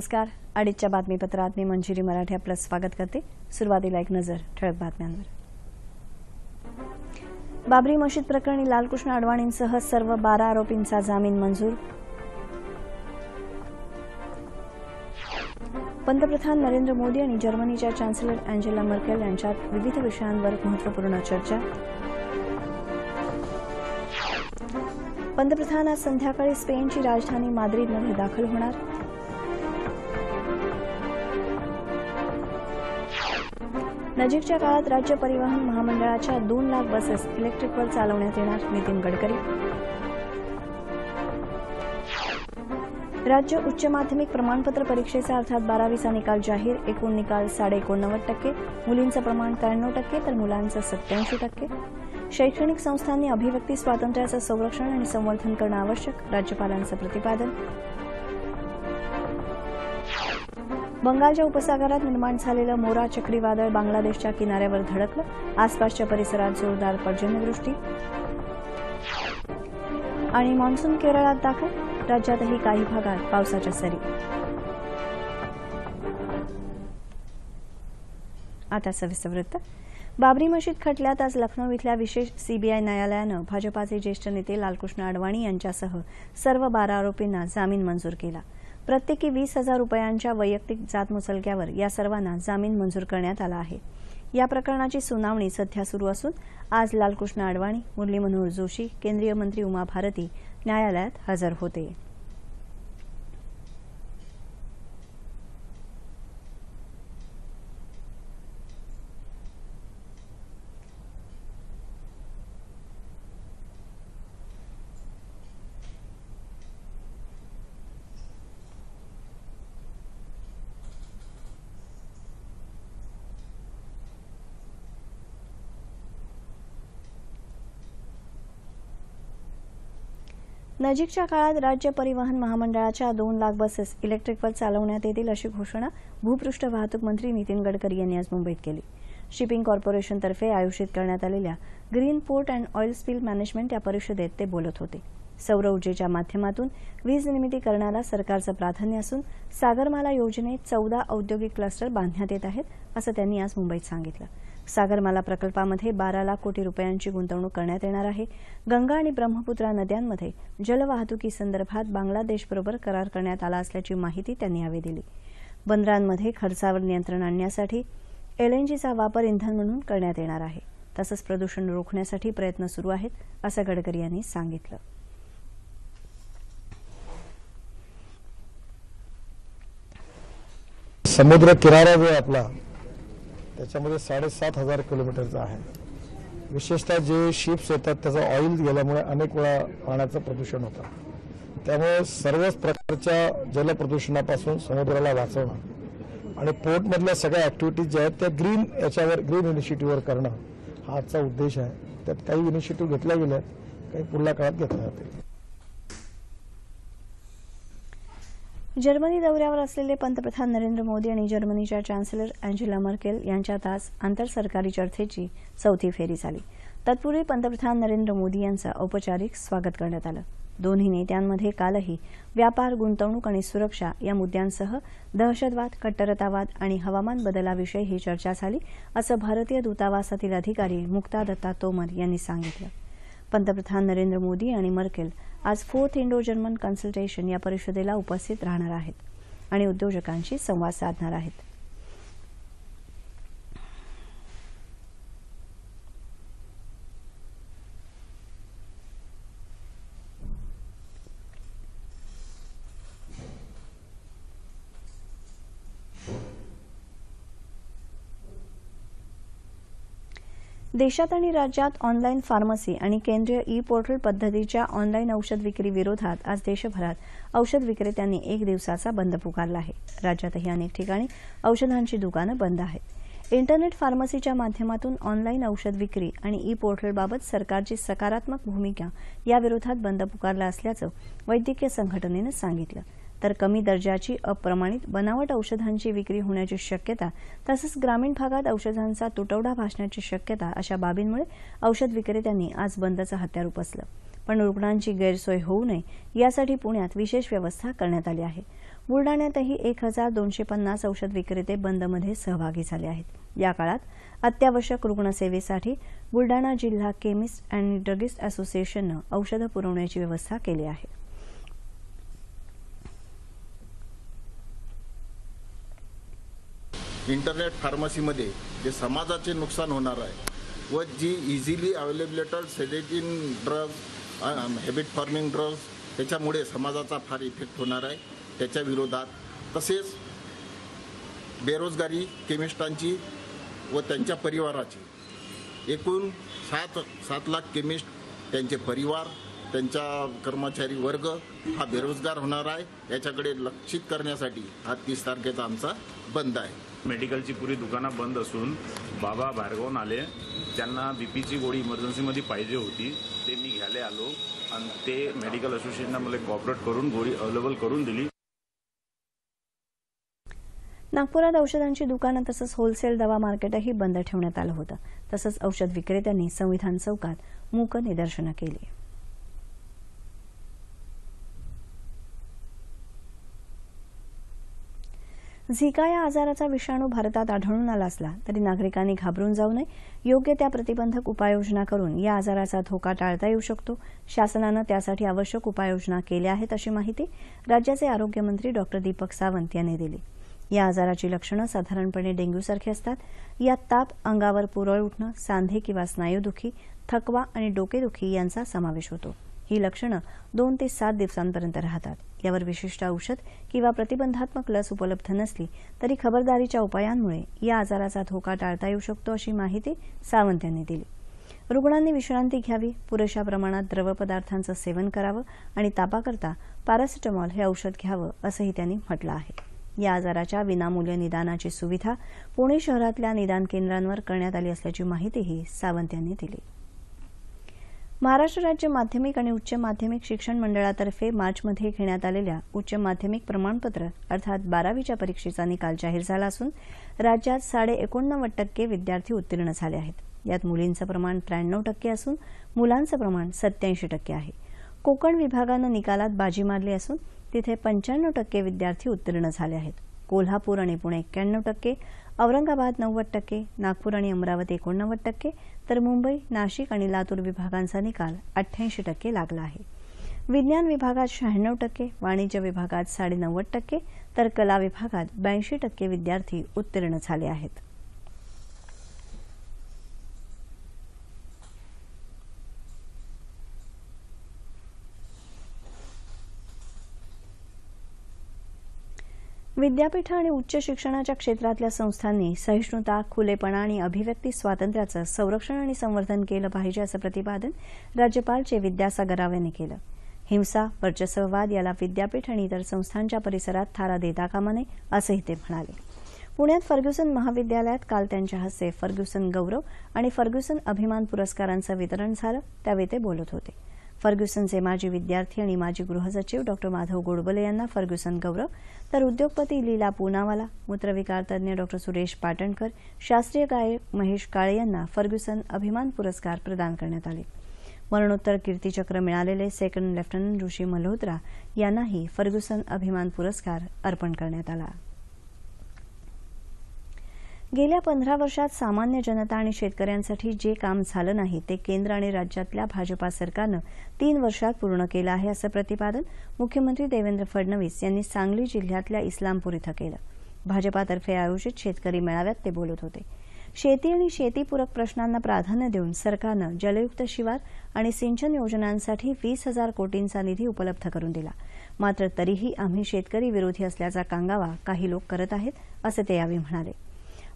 नमस्कार. अडीचच्या बातमीपत्रात मी मंजिरी मराठी आपलं स्वागत करते. सुरुवातीला एक नजर ठळक बातम्यांवर. बाबरी मशीद प्रकरणी लालकृष्ण अडवाणींसह सर्व बारा आरोपींचा जामीन मंजूर. पंतप्रधान नरेंद्र मोदी आणि जर्मनीच्या चान्सलर अँजेला मर्केल यांच्यात विविध विषयांवर महत्त्वपूर्ण चर्चा. पंतप्रधान आज संध्याकाळी स्पेनची राजधानी माद्रिदमध्ये दाखल होणार. नजीकच्या काळात राज्य परिवहन महामंडळाच्या दोन लाख बसेस इलेक्ट्रिकवर चालवण्यात येणार नितीन गडकरी. राज्य उच्च माध्यमिक प्रमाणपत्र परीक्षेचा अर्थात बारावीचा निकाल जाहीर एकूण निकाल साडे एकोणनव्वद टक्के मुलींचं प्रमाण त्र्याण्णव टक्के तर मुलांचं सत्याऐंशी टक्के. शैक्षणिक संस्थांनी अभिव्यक्ती स्वातंत्र्याचं संरक्षण आणि संवर्धन करणं आवश्यक राज्यपालांचं प्रतिपादन. बंगालच्या उपसागरात निर्माण झालेलं मोरा चक्रीवादळ बांगलादेशच्या किनाऱ्यावर धडकलं. आसपासच्या परिसरात जोरदार पर्जन्यवृष्टी. आणि मान्सून केरळात दाखल. राज्यातही काही भागात पावसाच्या सरी. आता सविस्तर वृत्त. बाबरी मशीद खटल्यात आज लखनौ इथल्या विशेष सीबीआय न्यायालयानं भाजपाचे ज्येष्ठ नेते लालकृष्ण अडवाणी यांच्यासह सर्व बारा आरोपींना जामीन मंजूर केला. प्रत्येकी वीस हजार रुपयांच्या वैयक्तिक जातमुचलक्यावर या सर्वांना जामीन मंजूर करण्यात आला आहे. या प्रकरणाची सुनावणी सध्या सुरू असून आज लालकृष्ण अडवाणी मुरली मनोहर जोशी केंद्रीय मंत्री उमा भारती न्यायालयात हजर होते. नजीकच्या काळात राज्य परिवहन महामंडळाच्या दोन लाख बसेस इलेक्ट्रिकवर चालवण्यात येतील अशी घोषणा भूपृष्ठ वाहतूक मंत्री नितीन गडकरी यांनी आज मुंबईत केली. शिपिंग कॉर्पोरेशनतर्फे आयोजित करण्यात आलेल्या green port and oil spill management या परिषदेत ते बोलत होते. सौर ऊर्जेच्या माध्यमातून वीज निर्मिती करण्याला सरकारचं प्राधान्य असून सागरमाला योजनेत चौदा औद्योगिक क्लस्टर बांधण्यात येत आहेत असं त्यांनी आज मुंबईत सांगितलं. सागरमाला प्रकल्पामध्ये बारा लाख कोटी रुपयांची गुंतवणूक करण्यात येणार आहे. गंगा आणि ब्रह्मपुत्रा नद्यांमध्ये जलवाहतुकीसंदर्भात बांगलादेशबरोबर करार करण्यात आला असल्याची माहिती त्यांनी यावेळी दिली. बंदरांमध्ये खर्चावर नियंत्रण आणण्यासाठी एलएनजीचा वापर इंधन म्हणून करण्यात येणार आहे. तसंच प्रदूषण रोखण्यासाठी प्रयत्न सुरू आहेत असं गडकरी यांनी सांगितलं. समुद्र किनारा जो आपला त्याच्यामध्ये साडेसात हजार किलोमीटरचा आहे. विशेषतः जे शिप्स येतात त्याचं ऑइल गेल्यामुळे अनेक वेळा पाण्याचं प्रदूषण होतं. त्यामुळे सर्वच प्रकारच्या जलप्रदूषणापासून समुद्राला वाचवणं आणि पोर्टमधल्या सगळ्या ऍक्टिव्हिटीज ज्या आहेत त्या ग्रीन याच्यावर ग्रीन इनिशिएटिव्हवर करणं हा आजचा उद्देश आहे. त्यात काही इनिशिएटिव्ह घेतल्या गेल्या काही पुढल्या काळात घेतल्या जातील. जर्मनी दौऱ्यावर असलेले पंतप्रधान नरेंद्र मोदी आणि जर्मनीच्या चान्सलर अँजेला मर्केल यांच्यात आज आंतरसरकारी चर्चेची चौथी फेरी झाली. तत्पूर्वी पंतप्रधान नरेंद्र मोदी यांचं औपचारिक स्वागत करण्यात आलं. दोन्ही नेत्यांमध्ये कालही व्यापार गुंतवणूक आणि सुरक्षा या मुद्द्यांसह दहशतवाद कट्टरतावाद आणि हवामान बदलाविषयी ही चर्चा झाली असं भारतीय दूतावासातील अधिकारी मुक्ता दत्ता तोमर यांनी सांगितलं. पंतप्रधान नरेंद्र मोदी आणि मर्केल आज फोर्थ इंडो जर्मन कन्सल्टेशन या परिषदेला उपस्थित राहणार आहेत आणि उद्योजकांशी संवाद साधणार आहेत. देशात आणि राज्यात ऑनलाईन फार्मसी आणि केंद्रीय ई पोर्टल पद्धतीच्या ऑनलाईन औषध विक्री विरोधात आज देशभरात औषध विक्रेत्यांनी एक दिवसाचा बंद पुकारला आहे. राज्यातही अनेक ठिकाणी औषधांची दुकानं बंद आहेत. इंटरनेट फार्मसीच्या माध्यमातून ऑनलाईन औषध विक्री आणि ई पोर्टलबाबत सरकारची सकारात्मक भूमिका याविरोधात बंद पुकारला असल्याचं वैद्यकीय संघटनेनं सांगितलं. तर कमी दर्जाची अप्रमाणित बनावट औषधांची विक्री होण्याची शक्यता तसंच ग्रामीण भागात औषधांचा तुटवडा भासण्याची शक्यता अशा बाबींमुळे औषध विक्रेत्यांनी आज बंदचं हत्यार उपसलं पण रुग्णांची गैरसोय होऊ नये यासाठी पुण्यात विशेष व्यवस्था करण्यात आली आहे. बुलडाण्यातही एक हजार दोनशे पन्नास औषध विक्रेते बंदमध्ये सहभागी झाले आहेत. या काळात अत्यावश्यक रुग्णसेवेसाठी बुलडाणा जिल्हा केमिस्ट अँड ड्रगिस्ट असोसिएशननं औषधं पुरवण्याची व्यवस्था केली आहे. इंटरनेट फार्मसीमध्ये जे समाजाचे नुकसान होणार आहे व जी easily available sedating drugs habit forming drugs त्याच्यामुळे समाजाचा फार इफेक्ट होणार आहे. त्याच्या विरोधात तसेच बेरोजगारी केमिस्टांची व त्यांच्या परिवाराची. एकूण सात सात लाख केमिस्ट त्यांचे परिवार त्यांच्या कर्मचारी वर्ग हा बेरोजगार होणार आहे. याच्याकडे लक्षित करण्यासाठी हा तीस तारखेचा आमचा बंद आहे. मेडिकलची पुरी दुकानं बंद असून बाबा बाहेरगावून आले त्यांना बी पीची गोळी इमर्जन्सीमध्ये पाहिजे होती ते मी घ्यायला आलो आणि ते मेडिकल असोसिएशननं मला कॉपरेट करून गोळी अवेलेबल करून दिली. नागपुरात औषधांची दुकानं तसंच होलसेल दवा मार्केटही बंद ठेवण्यात आलं होतं. तसंच औषध विक्रेत्यांनी संविधान चौकात मूक निदर्शनं केली. झिका या आजाराचा विषाणू भारतात आढळून आला असला तरी नागरिकांनी घाबरून जाऊ नये. योग्य त्या प्रतिबंधक उपाययोजना करून या आजाराचा धोका टाळता येऊ शकतो. शासनानं त्यासाठी आवश्यक उपाययोजना केल्या आहेत अशी माहिती राज्याचे आरोग्यमंत्री डॉक्टर दीपक सावंत यांनी दिली. या आजाराची लक्षणं साधारणपणे डेंग्यूसारखी असतात. यात ताप अंगावर पुरळ उठणं सांधे किंवा स्नायूदुखी थकवा आणि डोकेदुखी यांचा समावेश होतो. ही लक्षणं दोन ते सात दिवसांपर्यंत राहतात. यावर विशिष्ट औषध किंवा प्रतिबंधात्मक लस उपलब्ध नसली तरी खबरदारीच्या उपायांमुळे या आजाराचा धोका टाळता येऊ शकतो अशी माहिती सावंत यांनी दिली. रुग्णांनी विश्रांती घ्यावी पुरेशा प्रमाणात द्रव पदार्थांचं सेवन करावं आणि तापाकरता पॅरासिटामॉल हे औषध घ्यावं असंही त्यांनी म्हटलं आहे. या आजाराच्या विनामूल्य निदानाची सुविधा पुणे शहरातल्या निदान केंद्रांवर करण्यात आली असल्याची माहितीही सावंत यांनी दिली. महाराष्ट्र राज्य माध्यमिक आणि उच्च माध्यमिक शिक्षण मंडळातर्फे मार्चमध्ये घेण्यात आलेल्या उच्च माध्यमिक प्रमाणपत्र अर्थात बारावीच्या परीक्षेचा निकाल जाहीर झाला असून राज्यात साडे एकोणनव्वद टक्के विद्यार्थी उत्तीर्ण झाले आहेत. यात मुलींचं प्रमाण त्र्याण्णव टक्के असून मुलांचं प्रमाण सत्याऐंशी टक्के आहे. कोकण विभागानं निकालात बाजी मारली असून तिथे पंच्याण्णव टक्के विद्यार्थी उत्तीर्ण झाले आहेत. कोल्हापूर आणि पुणे एक्क्याण्णव टक्के औरंगाबाद नव्वद टक्के नागपूर आणि अमरावती एकोणनव्वद टक्के तर मुंबई नाशिक आणि लातूर विभागांचा निकाल अठ्ठ्याऐंशी टक्के लागला आहे. विज्ञान विभागात शहाण्णव टक्के वाणिज्य विभागात साडेनव्वद टक्के तर कला विभागात ब्याऐंशी टक्के विद्यार्थी उत्तीर्ण झाले आहेत. विद्यापीठ आणि उच्च शिक्षणाच्या क्षेत्रातल्या संस्थांनी सहिष्णुता खुलेपणा आणि अभिव्यक्ती स्वातंत्र्याचं संरक्षण आणि संवर्धन केलं पाहिजे असं प्रतिपादन राज्यपाल चे विद्यासागर राव यांनी केलं. हिंसा वर्चस्ववाद याला विद्यापीठ आणि इतर संस्थांच्या परिसरात थारा देता कामा नये असंही ते म्हणाले. पुण्यात फर्ग्युसन महाविद्यालयात काल त्यांच्या हस्ते फर्ग्युसन गौरव आणि फर्ग्युसन अभिमान पुरस्कारांचं वितरण झालं त्यावेळी ते बोलत होते. फर्ग्युसनचे माजी विद्यार्थी आणि माजी गृहसचिव डॉक्टर माधव गोडबोले यांना फर्ग्युसन गौरव. तर उद्योगपती लीला पूनावाला मूत्रविकार तज्ज्ञ डॉक्टर सुरेश पाटणकर शास्त्रीय गायक महेश काळे यांना फर्ग्युसन अभिमान पुरस्कार प्रदान करण्यात आले. मरणोत्तर कीर्तीचक्र मिळालेले सेकंड लेफ्टनंट ऋषी मल्होत्रा यांनाही फर्ग्युसन अभिमान पुरस्कार अर्पण करण्यात आला. गेल्या पंधरा वर्षात सामान्य जनता आणि शेतकऱ्यांसाठी जे काम झालं नाही ते केंद्र आणि राज्यातल्या भाजपा सरकारनं तीन वर्षात पूर्ण केलं आहे असं प्रतिपादन मुख्यमंत्री देवेंद्र फडणवीस यांनी सांगली जिल्ह्यातल्या इस्लामपूर इथं केलं. भाजपातर्फे आयोजित शेतकरी मेळाव्यात ते बोलत होते. शेती आणि शेतीपूरक प्रश्नांना प्राधान्य देऊन सरकारनं जलयुक्त शिवार आणि सिंचन योजनांसाठी वीस हजार कोटींचा निधी उपलब्ध करून दिला. मात्र तरीही आम्ही शेतकरी विरोधी असल्याचा कांगावा काही लोक करत आहेत असं ते यावेळी म्हणाले.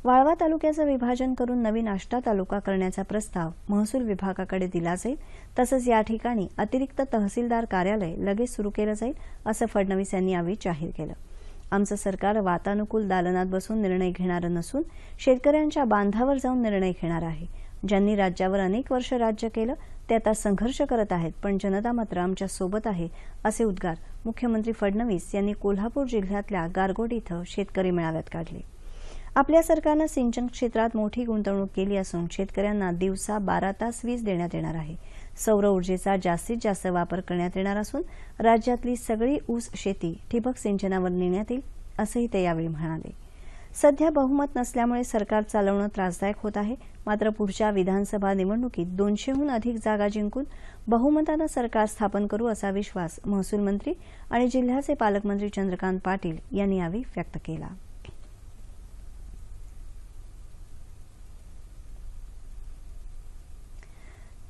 वाळवा तालुक्याचं विभाजन करून नवीन आष्टा तालुका करण्याचा प्रस्ताव महसूल विभागाकडे दिला जाईल. तसंच या ठिकाणी अतिरिक्त तहसीलदार कार्यालय लगेच सुरू केलं जाईल असं फडणवीस यांनी यावेळी जाहीर केलं. आमचं सरकार वातानुकूल दालनात बसून निर्णय घेणारं नसून शेतकऱ्यांच्या बांधावर जाऊन निर्णय घेणार आहे. ज्यांनी राज्यावर अनेक वर्ष राज्य केलं ते आता संघर्ष करत आहेत पण जनता मात्र आमच्यासोबत आहे असे उद्गार मुख्यमंत्री फडणवीस यांनी कोल्हापूर जिल्ह्यातल्या गारगोट इथं शेतकरी मेळाव्यात काढले. आपल्या सरकारनं सिंचन क्षेत्रात मोठी गुंतवणूक केली असून शेतकऱ्यांना दिवसा बारा तास वीज देण्यात येणार आहे. सौर ऊर्जेचा जास्तीत जास्त वापर करण्यात येणार असून राज्यातली सगळी ऊस शेती ठिबक सिंचनावर नेण्यात येईल असंही ते यावेळी म्हणाले. सध्या बहुमत नसल्यामुळे सरकार चालवणं त्रासदायक होत आहे. मात्र पुढच्या विधानसभा निवडणुकीत दोनशेहून अधिक जागा जिंकून बहुमतानं सरकार स्थापन करू असा विश्वास महसूल मंत्री आणि जिल्ह्याचे पालकमंत्री चंद्रकांत पाटील यांनी यावेळी व्यक्त केला.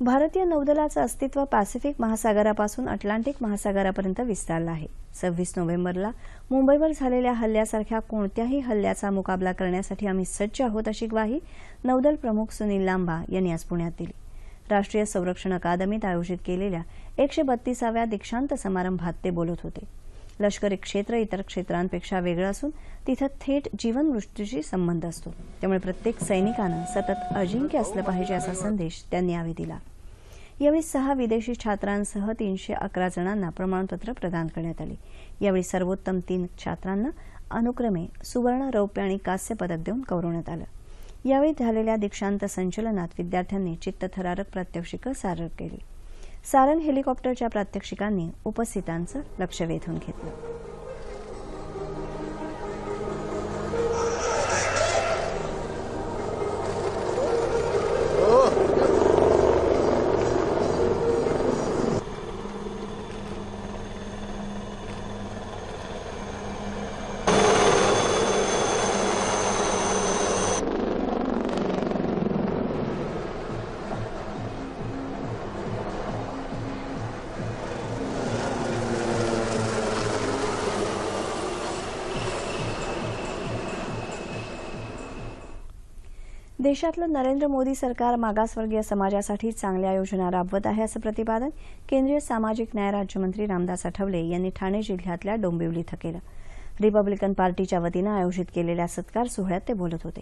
भारतीय नौदलाचं अस्तित्व पॅसिफिक महासागरापासून अटलांटिक महासागरापर्यंत विस्तारलं आहे. सव्वीस नोव्हेंबरला मुंबईवर झालेल्या हल्ल्यासारख्या कोणत्याही हल्ल्याचा मुकाबला करण्यासाठी आम्ही सज्ज आहोत अशी ग्वाही नौदल प्रमुख सुनील लांबा यांनी आज पुण्यात दिली. राष्ट्रीय संरक्षण अकादमीत आयोजित केलेल्या एकशे बत्तीसाव्या दीक्षांत समारंभात ते बोलत होते. लष्करी क्षेत्र इतर क्षेत्रांपेक्षा वेगळं असून तिथं थेट जीवनवृष्टीशी संबंध असतो. त्यामुळे प्रत्येक सैनिकानं सतत अजिंक्य असलं पाहिजे असा संदेश त्यांनी यावेळी दिला. यावेळी सहा विदेशी छात्रांसह तीनशे अकरा जणांना प्रमाणपत्र प्रदान करण्यात आली. यावेळी सर्वोत्तम तीन छात्रांना अनुक्रमे सुवर्ण रौप्य आणि कांस्य पदक देऊन गौरवण्यात आलं. यावेळी झालेल्या दीक्षांत संचलनात विद्यार्थ्यांनी चित्तथरारक प्रात्यक्षिकं सादर केली. सारंग हेलिकॉप्टरच्या प्रात्यक्षिकांनी उपस्थितांचं लक्ष वेधून घेतलं. देशातलं नरेंद्र मोदी सरकार मागासवर्गीय समाजासाठी चांगल्या योजना राबवत आहे असं प्रतिपादन केंद्रीय सामाजिक न्याय राज्यमंत्री रामदास आठवले यांनी ठाणे जिल्ह्यातल्या डोंबिवली इथं केलं. रिपब्लिकन पार्टीच्या वतीनं आयोजित केलेल्या सत्कार सोहळ्यात ते बोलत होते.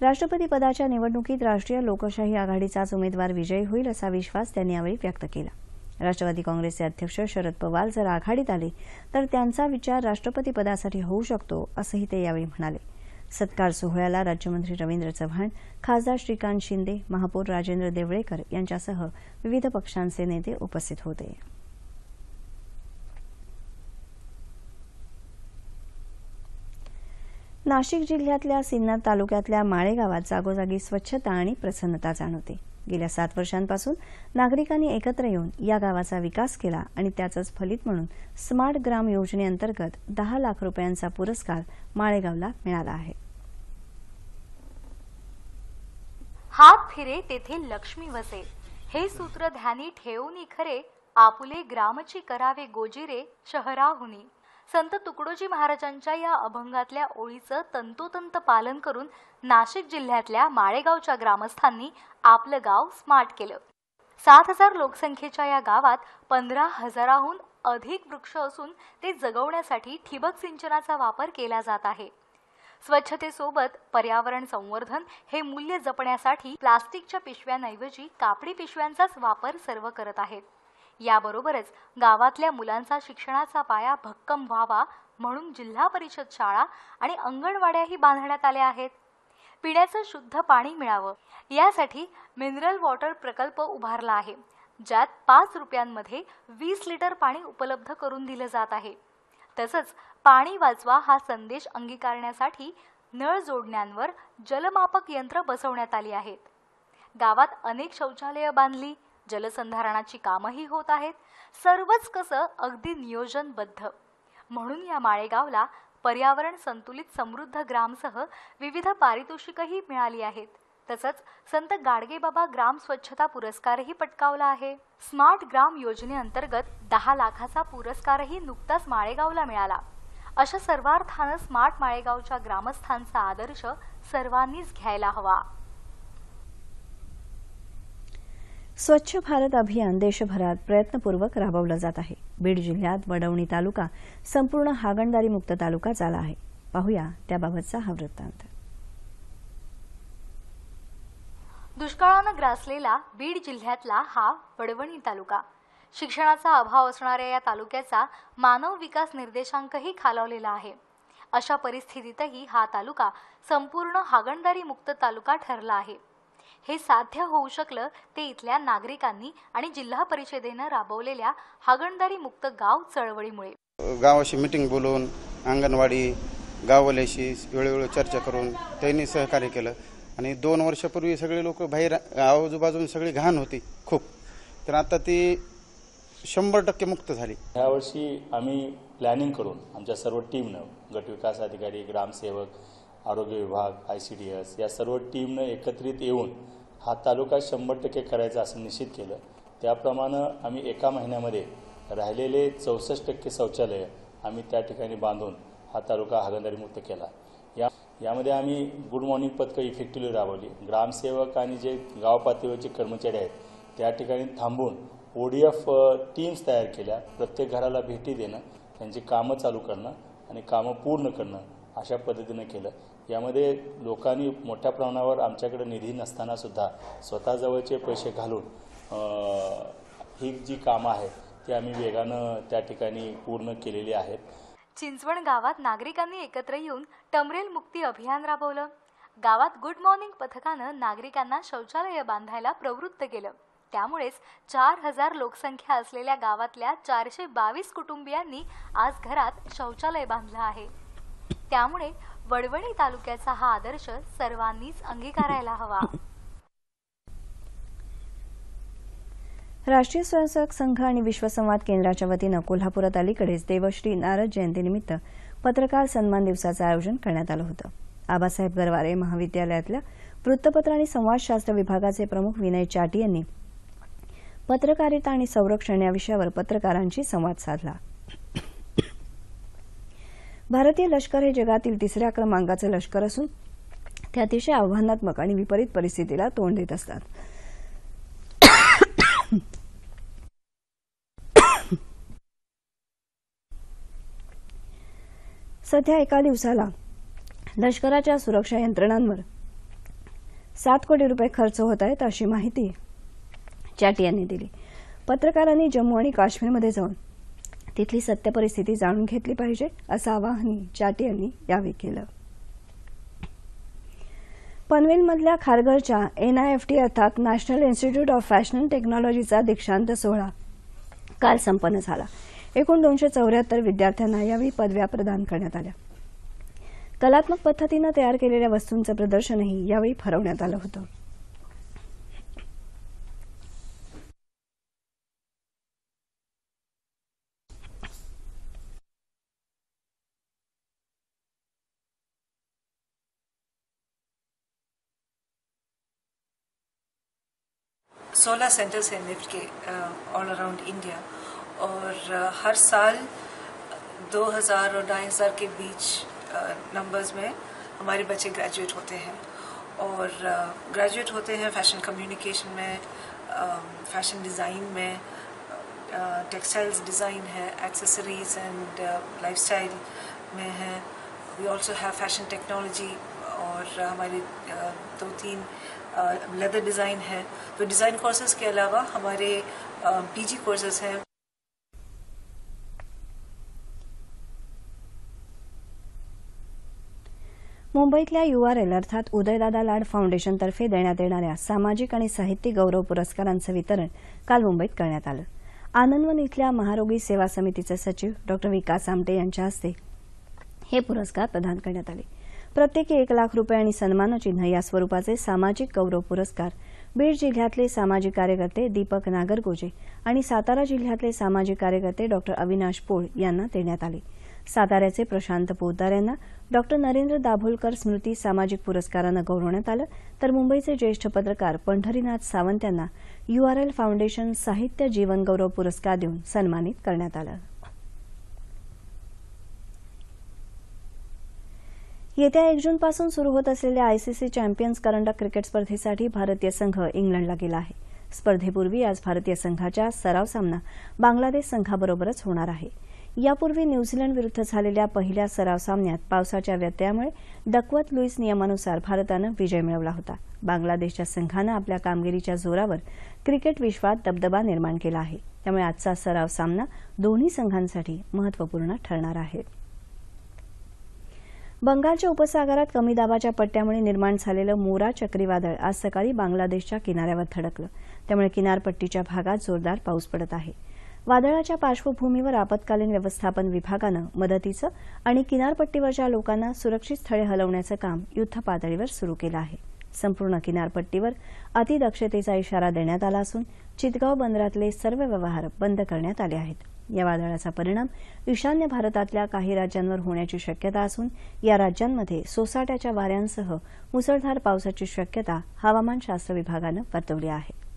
राष्ट्रपती पदाच्या निवडणुकीत राष्ट्रीय लोकशाही आघाडीचाच उमेदवार विजयी होईल असा विश्वास त्यांनी यावेळी व्यक्त केला. राष्ट्रवादी काँग्रेसचे अध्यक्ष शरद पवार जर आघाडीत आले तर त्यांचा विचार राष्ट्रपती पदासाठी होऊ शकतो असंही ते यावेळी म्हणाले. सत्कार सोहळ्याला राज्यमंत्री रवींद्र चव्हाण खासदार श्रीकांत शिंदे महापौर राजेंद्र देवळेकर यांच्यासह विविध पक्षांचे नेते उपस्थित होते. नाशिक जिल्ह्यातल्या सिन्नर तालुक्यातल्या माळेगावात जागोजागी स्वच्छता आणि प्रसन्नता जाणवते. गेल्या सात वर्षांपासून नागरिकांनी एकत्र येऊन या गावाचा विकास केला आणि त्याचंच फलित म्हणून स्मार्ट ग्राम योजनेअंतर्गत दहा लाख रुपयांचा पुरस्कार माळेगावला मिळाला आहे. हात फिरे तेथे लक्ष्मी वसे. हे सूत्र ध्यानी ठेवून खरे आपुले ग्रामची करावे गोजिरे शहराहुनी. संत तुकडोजी महाराजांच्या या अभंगातल्या ओळीचं तंतोतंत पालन करून नाशिक जिल्ह्यातल्या माळेगावच्या ग्रामस्थांनी आपलं गाव स्मार्ट केलं. सात हजार लोकसंख्येच्या या गावात पंधरा हजाराहून अधिक वृक्ष असून ते जगवण्यासाठी ठिबक सिंचनाचा वापर केला जात आहे. स्वच्छतेसोबत पर्यावरण संवर्धन हे मूल्य जपण्यासाठी प्लास्टिकच्या पिशव्यांऐवजी कापडी पिशव्यांचाच वापर सर्व करत आहेत. याबरोबरच गावातल्या मुलांचा शिक्षणाचा पाया भक्कम व्हावा म्हणून जिल्हा परिषद शाळा आणि अंगणवाड्याही बांधण्यात आल्या आहेत. पिण्याचं शुद्ध पाणी मिळावं. यासाठी मिनरल वॉटर प्रकल्प उभारला आहे ज्यात पाच रुपयांमध्ये वीस लिटर पाणी उपलब्ध करून दिलं जात आहे. तसंच पाणी वाचवा हा संदेश अंगीकारण्यासाठी नळ जोडण्यांवर जलमापक यंत्र बसवण्यात आली आहेत. गावात अनेक शौचालयं बांधली जलसंधारणाची कामंही होत आहेत. सर्वच कसं अगदी नियोजनबद्ध. म्हणून या माळेगावला पर्यावरण संतुलित समृद्ध ग्रामसह विविध पारितोषिकही मिळाली आहेत. तसंच संत गाडगेबाबा ग्राम स्वच्छता पुरस्कारही पटकावला आहे. स्मार्ट ग्राम योजनेअंतर्गत दहा लाखाचा पुरस्कारही नुकताच माळेगावला मिळाला. अशा सर्वार्थानं स्मार्ट माळेगावच्या ग्रामस्थांचा आदर्श सर्वांनीच घ्यायला हवा. स्वच्छ भारत अभियान देशभरात प्रयत्नपूर्वक राबवलं जात आहे. बीड जिल्ह्यात वडवणी तालुका संपूर्ण हागणदारी मुक्त तालुका झाला आहे. पाहूया त्याबाबतचा हा वृत्तांत. दुष्काळानं ग्रासलेला बीड जिल्ह्यातला हा वडवणी तालुका. शिक्षणाचा अभाव असणाऱ्या या तालुक्याचा मानव विकास निर्देशांकही खालावलेला आहे. अशा परिस्थितीतही हा तालुका संपूर्ण हागणदारी मुक्त तालुका ठरला आहे. हे साध्य होऊ शकलं ते इथल्या नागरिकांनी आणि जिल्हा परिषदेनं राबवलेल्या हागणदारी मुक्त गाव चळवळीमुळे. गावाशी मिटिंग बोलवून अंगणवाडी गाववाल्याशी वेळोवेळी चर्चा करून त्यांनी सहकार्य केलं. आणि दोन वर्षापूर्वी सगळे लोक बाहेर आजूबाजून सगळी घाण होती खूप. तर आता ती शंभर टक्के मुक्त झाली. यावर्षी आम्ही प्लॅनिंग करून आमच्या सर्व टीमनं गट विकास अधिकारी ग्रामसेवक आरोग्य विभाग आय सी डी एस या सर्व टीमनं एकत्रित येऊन हा तालुका शंभर टक्के करायचा असं निश्चित केलं. त्याप्रमाणे आम्ही एका महिन्यामध्ये राहिलेले चौसष्ट टक्के शौचालय आम्ही त्या ठिकाणी बांधून हा तालुका हागंदारीमुक्त केला. या यामध्ये आम्ही गुड मॉर्निंग पथकं इफेक्टिव्हली राबवली. ग्रामसेवक आणि जे गाव पातळीवरचे कर्मचारी आहेत त्या ठिकाणी थांबून ओ डी एफ टीम्स तयार केल्या. प्रत्येक घराला भेटी देणं त्यांची कामं चालू करणं आणि कामं पूर्ण करणं अशा पद्धतीनं केलं. यामध्ये लोकांनी मोठ्या प्रमाणावर आमच्याकडे निधी नसतानासुद्धा स्वतःजवळचे पैसे घालून ही जी कामं आहेत ती आम्ही वेगानं त्या ठिकाणी पूर्ण केलेली आहेत. चिंचवण गावात नागरिकांनी एकत्र येऊन टमरेल मुक्ती अभियान राबवलं. गावात गुड मॉर्निंग पथकानं नागरिकांना शौचालय बांधायला प्रवृत्त केलं. त्यामुळेच चार हजार लोकसंख्या असलेल्या गावातल्या चारशे बावीस कुटुंबियांनी आज घरात शौचालय बांधलं आहे. त्यामुळे वडवणी तालुक्याचा हा आदर्श सर्वांनीच अंगीकारायला हवा. राष्ट्रीय स्वयंसेवक संघ आणि विश्वसंवाद केंद्राच्या वतीनं कोल्हापुरात अलीकडेच देवश्री नारद जयंतीनिमित्त पत्रकार सन्मान दिवसाचं आयोजन करण्यात आलं होतं. आबासाहेब गरवारे महाविद्यालयातल्या वृत्तपत्र आणि संवादशास्त्र विभागाचे प्रमुख विनय चाटी यांनी पत्रकारिता आणि संरक्षण या विषयावर पत्रकारांशी संवाद साधला. भारतीय लष्कर हे जगातील तिसऱ्या क्रमांकाचं लष्कर असून ते अतिशय आव्हानात्मक आणि विपरीत परिस्थितीला तोंड देत असतात. सध्या एका दिवसाला लष्कराच्या सुरक्षा यंत्रणांवर सात कोटी रुपये खर्च होत आहेत अशी माहिती चॅटी यांनी दिली. पत्रकारांनी जम्मू आणि काश्मीरमध्ये जाऊन तिथली सत्य परिस्थिती जाणून घेतली पाहिजे असं आवाहन चाटी यांनी यावेळी केलं. पनवेलमधल्या खारघरच्या एनआयएफटी अर्थात नॅशनल इन्स्टिट्यूट ऑफ फॅशन टेक्नॉलॉजीचा दीक्षांत सोहळा काल संपन्न झाला. एकूण दोनशे चौऱ्याहत्तर विद्यार्थ्यांना यावेळी पदव्या प्रदान करण्यात आल्या. कलात्मक पद्धतीनं तयार केलेल्या वस्तूंचं प्रदर्शनही यावेळी फरवण्यात आलं होतं. सोलह सेंटर्स हैं निफ्ट के ऑल अराउंड इंडिया और अ, हर साल 2000 और 2500 के बीच नंबर्स में हमारे बच्चे ग्रेजुएट होते हैं. और ग्रेजुएट होते हैं फ़ैशन कम्युनिकेशन में फ़ैशन डिज़ाइन में टेक्सटाइल्स डिज़ाइन है एक्सेसरीज एंड लाइफस्टाइल में है. We also have fashion technology और हमारे दो तीन लेदर डिज़ाइन है। तो डिज़ाइन कोर्सेज के अलावा हमारे पीजी कोर्सेज हैं। मुंबईतल्या यू आर एल अर्थात उदयदादा लाड फाउंडेशनतर्फे देण्यात येणाऱ्या सामाजिक आणि साहित्यिक गौरव पुरस्कारांचं वितरण काल मुंबईत करण्यात आलं. आनंदवन इथल्या महारोगी सेवा समितीचे सचिव डॉ विकास आमटे यांच्या हस्ते हे पुरस्कार प्रदान करण्यात आले. प्रत्येकी एक लाख रुपये आणि सन्मानचिन्ह या स्वरूपाचे सामाजिक गौरव पुरस्कार. बीड जिल्ह्यातले सामाजिक कार्यकर्ते दीपक नागरगोजे आणि सातारा जिल्ह्यातले सामाजिक कार्यकर्ते डॉ. अविनाश पोळ यांना देण्यात आले. साताऱ्याचे प्रशांत पोद्दार यांना डॉ. नरेंद्र दाभोलकर स्मृती सामाजिक पुरस्कारानं गौरवण्यात आलं. तर मुंबईचे ज्येष्ठ पत्रकार पंढरीनाथ सावंत यांना युआरएल फाउंडेशन साहित्य जीवनगौरव पुरस्कार देऊन सन्मानित करण्यात आलं. येत्या एक जूनपासून सुरू होत असलेल्या आयसीसी चॅम्पियन्स करंडक क्रिकेट स्पर्धेसाठी भारतीय संघ इंग्लंडला गेला आहे. स्पर्धेपूर्वी आज भारतीय संघाचा सराव सामना बांगलादेश संघाबरोबरच होणार आहे. यापूर्वी न्यूझीलंड विरुद्ध झालेल्या पहिल्या सराव सामन्यात पावसाच्या व्यत्ययामुळे डकवत लुईस नियमानुसार भारतानं विजय मिळवला होता. बांगलादेशच्या संघानं आपल्या कामगिरीच्या जोरावर क्रिकेट विश्वात दबदबा निर्माण केला आहे. त्यामुळे आजचा सराव सामना दोन्ही संघांसाठी महत्त्वपूर्ण ठरणार आहे. बंगालच्या उपसागरात कमी दाबाच्या पट्ट्यामुळे निर्माण झालेलं मोरा चक्रीवादळ आज सकाळी बांगलादेशच्या किनाऱ्यावर थडकलं त्यामुळे किनारपट्टीच्या भागात जोरदार पाऊस पडत आहे. वादळाच्या पार्श्वभूमीवर आपत्कालीन व्यवस्थापन विभागानं मदतीचं आणि किनारपट्टीवरच्या लोकांना सुरक्षित स्थळे हलवण्याचं काम युद्धपातळीवर सुरू केलं आहे. संपूर्ण किनारपट्टीवर अतिदक्षतेचा इशारा देण्यात आला असून चितगाव बंदरातले सर्व व्यवहार बंद करण्यात आले आहेत. या वादळाचा परिणाम ईशान्य भारतातल्या काही राज्यांवर होण्याची शक्यता असून या राज्यांमध्ये सोसाट्याच्या वाऱ्यांसह मुसळधार पावसाची शक्यता हवामानशास्त्र विभागानं वर्तवली आहे.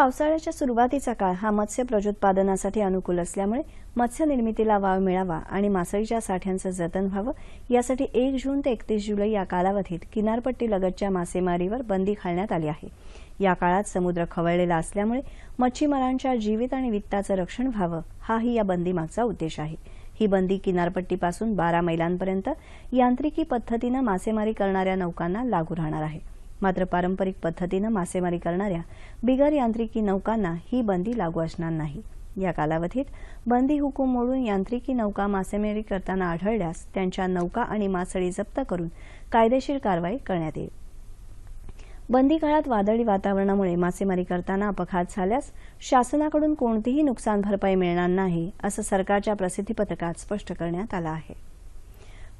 पावसाळ्याच्या सुरुवातीचा काळ हा मत्स्य प्रजोत्पादनासाठी अनुकूल असल्यामुळे मत्स्य निर्मितीला वाव मिळावा आणि मासळीच्या साठ्यांचं जतन व्हावं यासाठी एक जून ते एकतीस जुलै या कालावधीत किनारपट्टीलगतच्या मासेमारीवर बंदी घालण्यात आली आहे. या काळात समुद्र खवळलेला असल्यामुळे मच्छीमारांच्या जीवित आणि वित्ताचं रक्षण व्हावं हाही या बंदीमागचा उद्देश आहे. ही बंदी किनारपट्टीपासून बारा मैलांपर्यंत यांत्रिकी पद्धतीनं मासेमारी करणाऱ्या नौकांना लागू राहणार आहे. मात्र पारंपरिक पद्धतीनं मासेमारी करणाऱ्या बिगर यांत्रिकी नौकांना ही बंदी लागू असणार नाही. या कालावधीत बंदी हुकूम मोडून यांत्रिकी नौका मासेमारी करताना आढळल्यास त्यांच्या नौका आणि मासळी जप्त करून कायदेशीर कारवाई करण्यात येईल. बंदी काळात वादळी वातावरणामुळे मासेमारी करताना अपघात झाल्यास शासनाकडून कोणतीही नुकसान भरपाई मिळणार नाही असं सरकारच्या प्रसिद्धीपत्रकात स्पष्ट करण्यात आलं आहे.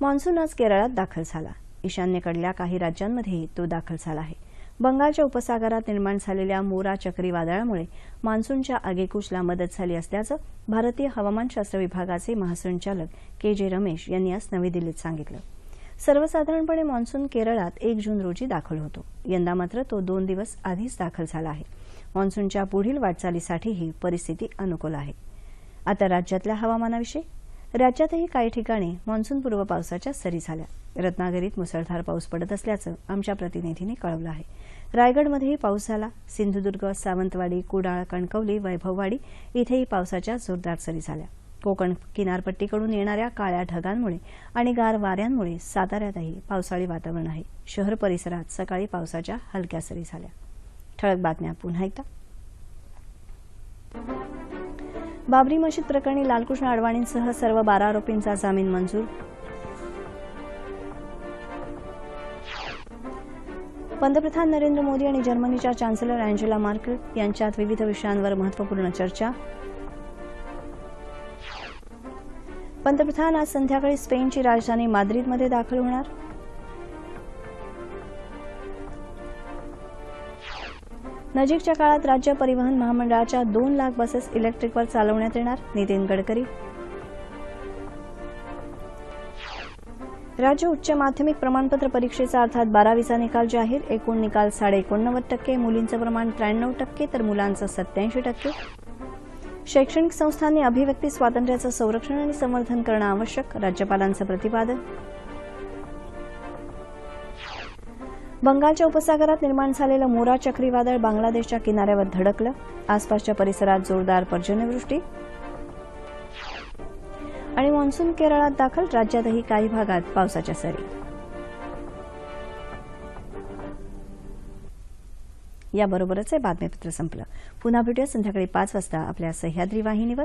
मान्सून आज केरळात दाखल झाला. ईशान्येकडल्या काही राज्यांमध्येही तो दाखल झाला आहे. बंगालच्या उपसागरात निर्माण झालेल्या मोरा चक्रीवादळामुळे मान्सूनच्या आगेकूचला मदत झाली असल्याचं भारतीय हवामानशास्त्र विभागाचे महासंचालक के जे रमेश यांनी आज नवी दिल्लीत सांगितलं. सर्वसाधारणपणे मान्सून केरळात एक जून रोजी दाखल होतो. यंदा मात्र तो दोन दिवस आधीच दाखल झाला आहे. मान्सूनच्या पुढील वाटचालीसाठीही परिस्थिती अनुकूल आहे. आता राज्यातल्या हवामानाविषयी राज्यातही काही ठिकाणी मान्सूनपूर्व पावसाच्या सरी झाल्या. रत्नागिरीत मुसळधार पाऊस पडत असल्याचं आमच्या प्रतिनिधीने कळवलं आहे. रायगडमध्येही पाऊस झाला. सिंधुदुर्ग सावंतवाडी कुडाळ कणकवली वैभववाडी इथेही पावसाच्या जोरदार सरी झाल्या. कोकण किनारपट्टीकडून येणाऱ्या काळ्या ढगांमुळे आणि गार वाऱ्यांमुळे साताऱ्यातही पावसाळी वातावरण आहे. शहर परिसरात सकाळी पावसाच्या हलक्या सरी झाल्या. ठळक बातम्या पुन्हा एकदा. बाबरी मशीद प्रकरणी लालकृष्ण अडवाणींसह सर्व बारा आरोपींचा जामीन मंजूर. पंतप्रधान नरेंद्र मोदी आणि जर्मनीच्या चान्सलर अँजेला मार्कल यांच्यात विविध विषयांवर महत्त्वपूर्ण चर्चा. पंतप्रधान आज संध्याकाळी स्पेनची राजधानी माद्रिदमध्ये दाखल होणार. नजीकच्या काळात राज्य परिवहन महामंडळाच्या दोन लाख बसेस इलेक्ट्रिकवर चालवण्यात येणार नितीन गडकरी. राज्य उच्च माध्यमिक प्रमाणपत्र परीक्षेचा अर्थात बारावीचा निकाल जाहीर एकूण निकाल साडे एकोणनव्वद टक्के मुलींचं प्रमाण त्र्याण्णव टक्के तर मुलांचं सत्याऐंशी टक्के. शैक्षणिक संस्थांनी अभिव्यक्ती स्वातंत्र्याचं संरक्षण आणि संवर्धन करणं आवश्यक राज्यपालांचं प्रतिपादन. बंगालच्या उपसागरात निर्माण झालेलं मोरा चक्रीवादळ बांगलादेशच्या किनाऱ्यावर धडकलं. आसपासच्या परिसरात जोरदार पर्जन्यवृष्टी. आणि मान्सून केरळात दाखल राज्यातही काही भागात पावसाच्या सरी. याबरोबरच हे बातमीपत्र संपलं. पुन्हा भेटूया संध्याकाळी पाच वाजता आपल्या सह्याद्री वाहिनीवर.